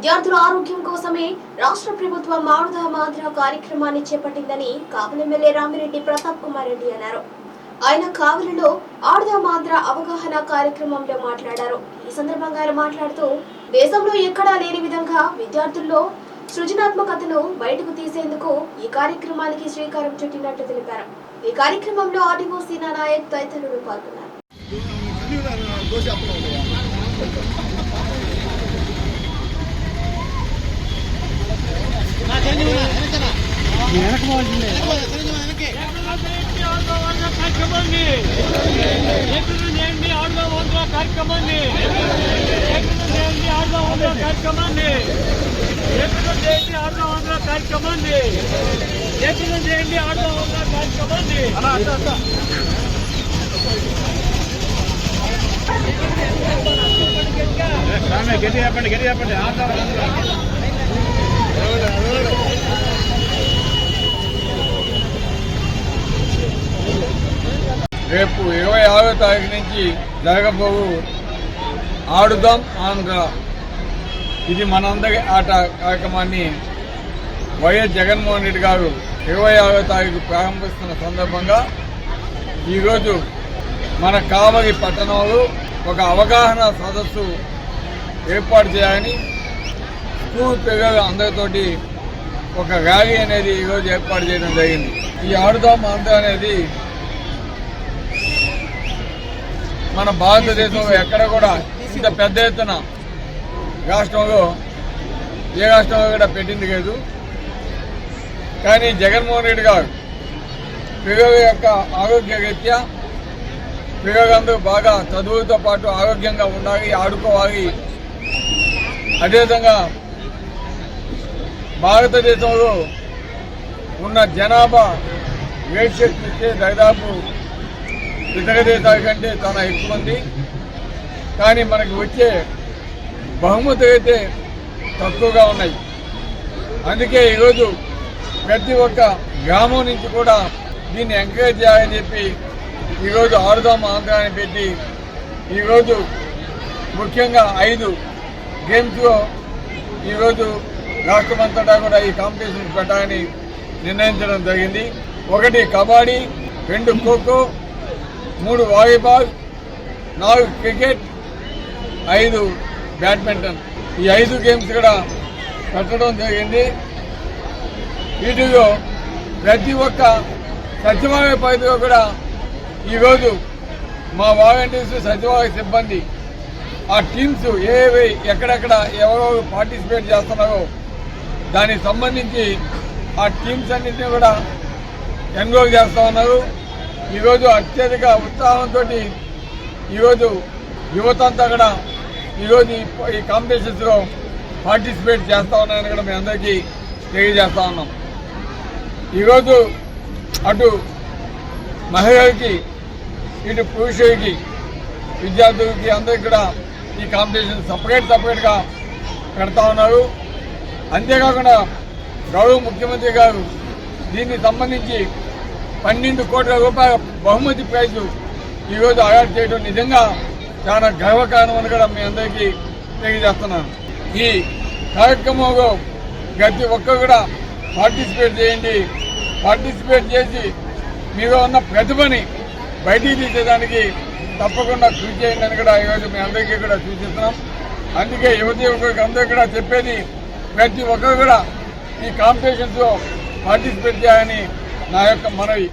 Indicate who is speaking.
Speaker 1: విద్యార్థుల ఆరోగ్యం కోసమే రాష్ట్ర ప్రభుత్వం ఆడుదాం మాంధ్ర కార్యక్రమాన్ని చేపట్టిందని కావలి ఎమ్మెల్యే రామిరెడ్డి ప్రతాప్ కుమార్ రెడ్డి అన్నారు. ఆయన కావలిలో ఆడుదాం మాంధ్ర అవగాహన కార్యక్రమంలో మాట్లాడారు. ఈ సందర్భంగా ఆయన మాట్లాడుతూ దేశంలో ఎక్కడా లేని విధంగా విద్యార్థుల్లో సృజనాత్మకతను బయటకు తీసేందుకు ఈ కార్యక్రమానికి శ్రీకారం చుట్టినట్టు తెలిపారు. ఈ కార్యక్రమంలో ఆర్డీఓ సీనా నాయక్ తదితరులు పాల్గొన్నారు.
Speaker 2: కార్యక్రమాన్ని ఏప్రిల్ చేయండి ఆడుగా వందల కార్యక్రమాన్ని ఏప్రిల్ చేయండి ఆడుగా వందల కార్యక్రమాన్ని ఏప్రిల్ చేయండి ఆడుగా వందల కార్యక్రమాన్ని ఏప్రిల్ చేయండి ఆడుగా వందల కార్యక్రమాన్ని
Speaker 3: గట్టి చెప్పండి గట్టి చెప్పండి రేపు ఇరవై ఆరో తారీఖు నుంచి జరగబోవు ఆడుదాం ఆంధ్ర ఇది మనందరి ఆట కార్యక్రమాన్ని వైఎస్ జగన్మోహన్ రెడ్డి గారు ఇరవై ఆరో తారీఖు ప్రారంభిస్తున్న సందర్భంగా ఈరోజు మన కావలి పట్టణంలో ఒక అవగాహన సదస్సు ఏర్పాటు చేయాలని స్కూల్ పిల్లలు అందరితోటి ఒక ర్యాలీ అనేది ఈరోజు ఏర్పాటు చేయడం జరిగింది. ఈ ఆడుదాం ఆంధ్ర అనేది మన భారతదేశంలో ఎక్కడ కూడా ఇంత పెద్ద ఎత్తున రాష్ట్రంలో ఏ రాష్ట్రంలో కూడా పెట్టింది లేదు. కానీ జగన్మోహన్ రెడ్డి గారు పిల్లల యొక్క ఆరోగ్య రీత్యా పిల్లలందరూ బాగా చదువుతో పాటు ఆరోగ్యంగా ఉండాలి ఆడుకోవాలి. అదేవిధంగా భారతదేశంలో ఉన్న జనాభా రేషియో చూస్తే దాదాపు ఇతర దేశాల కంటే చాలా ఎక్కువ ఉంది కానీ మనకి వచ్చే బహుమతులు అయితే తక్కువగా ఉన్నాయి. అందుకే ఈరోజు ప్రతి ఒక్క గ్రామం నుంచి కూడా దీన్ని ఎంకరేజ్ చేయాలని చెప్పి ఈరోజు ఆరుదాం ఆంధ్రాన్ని పెట్టి ఈరోజు ముఖ్యంగా ఐదు గేమ్స్లో ఈరోజు రాష్ట్రమంతటా కూడా ఈ కాంపిటీషన్ పెట్టాలని నిర్ణయించడం జరిగింది. ఒకటి కబడ్డీ రెండు ఖోఖో మూడు వాలీబాల్ నాలుగు క్రికెట్ ఐదు బ్యాడ్మింటన్. ఈ ఐదు గేమ్స్ కూడా పెట్టడం జరిగింది. వీటిలో ప్రతి ఒక్క సచివాలయ పరిధిలో కూడా ఈరోజు మా వాలంటీర్స్ సచివాలయ సిబ్బంది ఆ టీమ్స్ ఏవి ఎక్కడెక్కడ ఎవరెవరు పార్టిసిపేట్ చేస్తున్నారో దానికి సంబంధించి ఆ టీమ్స్ అన్నింటినీ కూడా ఎన్రోల్ చేస్తూ ఉన్నారు. ఈరోజు అత్యధిక ఉత్సాహంతో ఈరోజు యువత అంతా కూడా ఈరోజు ఈ- ఈ కాంపిటీషన్స్లో పార్టిసిపేట్ చేస్తా ఉన్నాయని కూడా మీ అందరికీ తెలియజేస్తా ఉన్నాం. ఈరోజు అటు మహిళలకి ఇటు పురుషులకి విద్యార్థులకి అందరికీ కూడా ఈ కాంపిటీషన్ సపరేట్ సపరేట్గా పెడతా ఉన్నారు. అంతేకాకుండా గౌరవ ముఖ్యమంత్రి గారు దీనికి సంబంధించి పన్నెండు కోట్ల రూపాయల బహుమతి ప్రైజు ఈరోజు అవార్డు చేయడం నిజంగా చాలా గర్వకారణం అని కూడా మీ అందరికీ తెలియజేస్తున్నాను. ఈ కార్యక్రమంలో ప్రతి ఒక్కరు కూడా పార్టిసిపేట్ చేయండి. పార్టిసిపేట్ చేసి మీలో ఉన్న ప్రతిభని బయటికి తీసేదానికి తప్పకుండా కృషి చేయండి అని కూడా ఈరోజు మీ అందరికీ కూడా సూచిస్తున్నాం. అందుకే యువతి యువకులకు అందరికీ కూడా చెప్పేది ప్రతి ఒక్కరు కూడా ఈ కాంపిటీషన్స్లో పార్టిసిపేట్ చేయాలని నా యొక్క మనవి